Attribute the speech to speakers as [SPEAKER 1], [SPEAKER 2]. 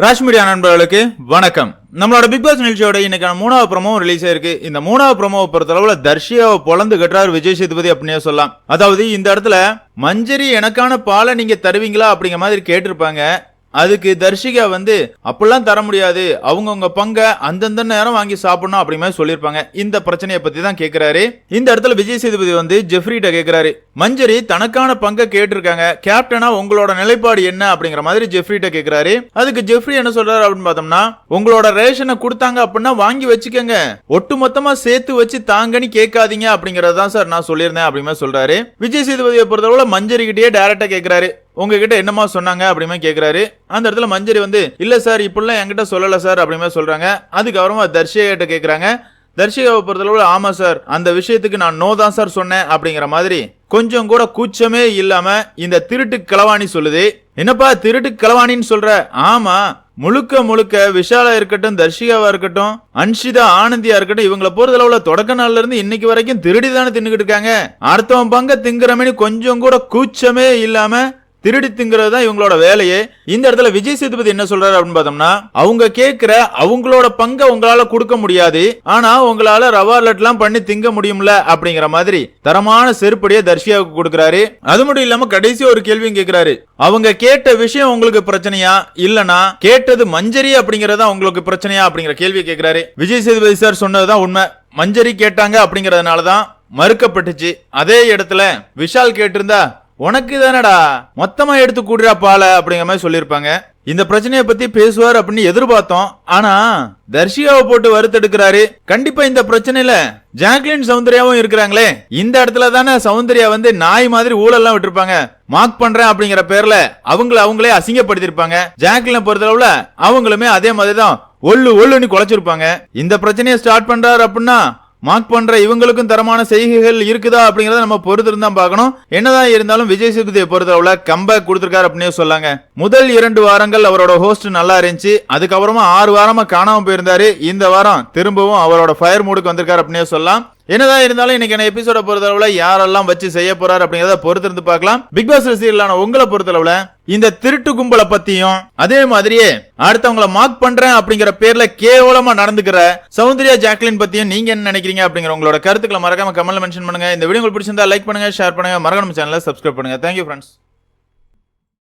[SPEAKER 1] Rash media நண்பர்களுக்கு வணக்கம். நம்மளோட பிக் பாஸ் நிகழ்ச்சியோட இன்னைக்கான மூணாவது ப்ரமோ ரிலீஸ் ஆயிருக்கு. இந்த மூணாவது ப்ரோமோவை பொறுத்தளவுல தர்ஷியாவை பொழந்து கட்டுறாரு விஜய் சேதுபதி அப்படின்னே சொல்லலாம். அதாவது இந்த இடத்துல மஞ்சரி எனக்கான பாலை நீங்க தருவீங்களா அப்படிங்கிற மாதிரி கேட்டிருப்பாங்க. அதுக்கு தர்ஷிகா வந்து அப்படிலாம் தர முடியாது. அவங்கவுங்க பங்கை அந்தந்த நேரம் வாங்கி சாப்பிடணும் அப்படி மாதிரி சொல்லியிருப்பாங்க. இந்த பிரச்சனையை பத்தி தான் கேட்கிறாரு இந்த இடத்துல விஜய் சேதுபதி வந்து ஜெஃப்ரிட்ட கேட்கிறாரு மஞ்சரி தனக்கான பங்கை கேட்டிருக்காங்க. கேப்டனா உங்களோட நிலைப்பாடு என்ன? அப்படிங்கிற மாதிரி ஜெஃப்ரிட்ட கேட்கிறாரு அதுக்கு ஜெஃப்ரி என்ன சொல்றாரு அப்படின்னு பார்த்தோம்னா உங்களோட ரேஷனை கொடுத்தாங்க அப்படின்னா வாங்கி வச்சுக்கோங்க. ஒட்டு மொத்தமா சேர்த்து வச்சு தாங்கன்னு கேட்காதீங்க. அப்படிங்கறதுதான் சார் நான் சொல்லியிருந்தேன் அப்படிமே சொல்றாரு. விஜய் சேதுபதியை பொறுத்தளவுல மஞ்சரி கிட்டேயே டேரக்டா கேட்கிறாரு உங்ககிட்ட என்னமா சொன்னாங்க அப்படிமே கேட்குறாரு அந்த இடத்துல மஞ்சரி வந்து இல்ல சார் இப்படிலாம் என்கிட்ட சொல்லல சார் அப்படிமே சொல்றாங்க. அதுக்கப்புறமா தர்ஷிகா கிட்ட கேட்குறாங்க தர்ஷிகாவை பொறுத்தளவு ஆமா சார் அந்த விஷயத்துக்கு நான் நோ தான் சார் சொன்னேன் அப்படிங்கிற மாதிரி கொஞ்சம் கூட கூச்சமே இல்லாம இந்த திருட்டு கிளவாணி சொல்லுது. என்னப்பா திருட்டு கிளவாணின்னு சொல்ற? ஆமா முழுக்க முழுக்க விஷாலா இருக்கட்டும் தர்ஷிகாவா இருக்கட்டும் அன்ஷிதா ஆனந்தியா இருக்கட்டும் இவங்கள பொறுத்தளவுல தொடக்க நாள்ல இருந்து இன்னைக்கு வரைக்கும் திருடி தானே தின்னுகிட்டு இருக்காங்க. அடுத்தவன் பங்க திங்குறமேனு கொஞ்சம் கூட கூச்சமே இல்லாம திருடி திங்கிறது தான் இவங்களோட வேலையே. இந்த இடத்துல விஜய் சேதுபதி என்ன சொல்றாரு அப்படின்னு பார்த்தோம்னா அவங்க கேட்கிற அவங்களோட பங்கை உங்களால கொடுக்க முடியாது. ஆனா உங்களால ரவா லட்லாம் பண்ணி திங்க முடியும்ல அப்படிங்கிற மாதிரி தரமான செருப்படியை தர்ஷியாவுக்கு கொடுக்குறாரு. அது மட்டும் இல்லாம கடைசி ஒரு கேள்வியும் கேட்கிறாரு. அவங்க கேட்ட விஷயம் உங்களுக்கு பிரச்சனையா? இல்லனா கேட்டது மஞ்சரி அப்படிங்கறதா உங்களுக்கு பிரச்சனையா அப்படிங்கிற கேள்வி கேட்கிறாரு. விஜய் சேதுபதி சார் சொன்னதுதான் உண்மை. மஞ்சரி கேட்டாங்க அப்படிங்கறதுனாலதான் மறுக்கப்பட்டுச்சு. அதே இடத்துல விஷால் கேட்டிருந்தா உனக்கு தானடா மொத்தமா எடுத்து கூடுறா பால அப்படிங்கிற மாதிரி சொல்லியிருப்பாங்க. இந்த பிரச்சனையை பத்தி பேசுவார் அப்படின்னு எதிர்பார்த்தோம். ஆனா தர்ஷியாவை போட்டு வறுத்தெடுக்கிறாரு. கண்டிப்பா இந்த பிரச்சனையில ஜாக்லின் சௌந்தர்யாவும் இருக்கிறாங்களே. இந்த இடத்துல தானே சௌந்தர்யா வந்து நாய் மாதிரி ஊழல்லாம் விட்டுருப்பாங்க. மார்க் பண்றேன் அப்படிங்கிற பேர்ல அவங்கள அவங்களே அசிங்கப்படுத்திருப்பாங்க ஜாக்லின் பொறுத்தளவுல அவங்களுமே அதே மாதிரி தான் ஒல்லு ஒல்லுன்னு குலைச்சிருப்பாங்க. இந்த பிரச்சனையை ஸ்டார்ட் பண்றாரு அப்படின்னா மார்க் பண்ற இவங்களுக்கும் தரமான செய்கைகள் இருக்குதா அப்படிங்கறத நம்ம பொறுத்து தான் பார்க்கணும். என்னதான் இருந்தாலும் விஜய் சேதுபதியை பொறுத்தளவுல கம்பேக் கொடுத்திருக்காரு அப்படின்னு சொல்லாங்க. முதல் இரண்டு வாரங்கள் அவரோட ஹோஸ்ட் நல்லா இருந்துச்சு. அதுக்கப்புறமா ஆறு வாரமா காணாம போயிருந்தாரு. இந்த வாரம் திரும்பவும் அவரோட ஃபயர் மூடுக்கு வந்திருக்காரு அப்படின்னு சொல்லலாம். என்னதான் இருந்தாலும் இன்னைக்கு எபிசோட பொறுத்தளவுல யாரெல்லாம் வச்சு செய்ய போறாரு அப்படிங்கறத பொறுத்து இருந்து பார்க்கலாம் பிக் பாஸ் ரசிகர்களான உங்களை பொறுத்தளவுல இந்த திருட்டு கும்பலை பத்தியும் அதே மாதிரியே அடுத்தவங்கள மார்க் பண்றேன் அப்படிங்கிற பேர்ல கேவலமா நடந்துக்கிற சௌந்தர்யா ஜாக்லின் பத்தியும் நீங்க என்ன நினைக்கிறீங்க அப்படிங்கிற உங்களோட கருத்துக்களை மறக்காம கமெண்ட்ல மென்ஷன் பண்ணுங்க. இந்த வீடியோ உங்களுக்கு பிடிச்சிருந்தா லைக் பண்ணுங்க ஷேர் பண்ணுங்க. மறக்காம சேனலை சப்ஸ்கிரைப் பண்ணுங்க. Thank you friends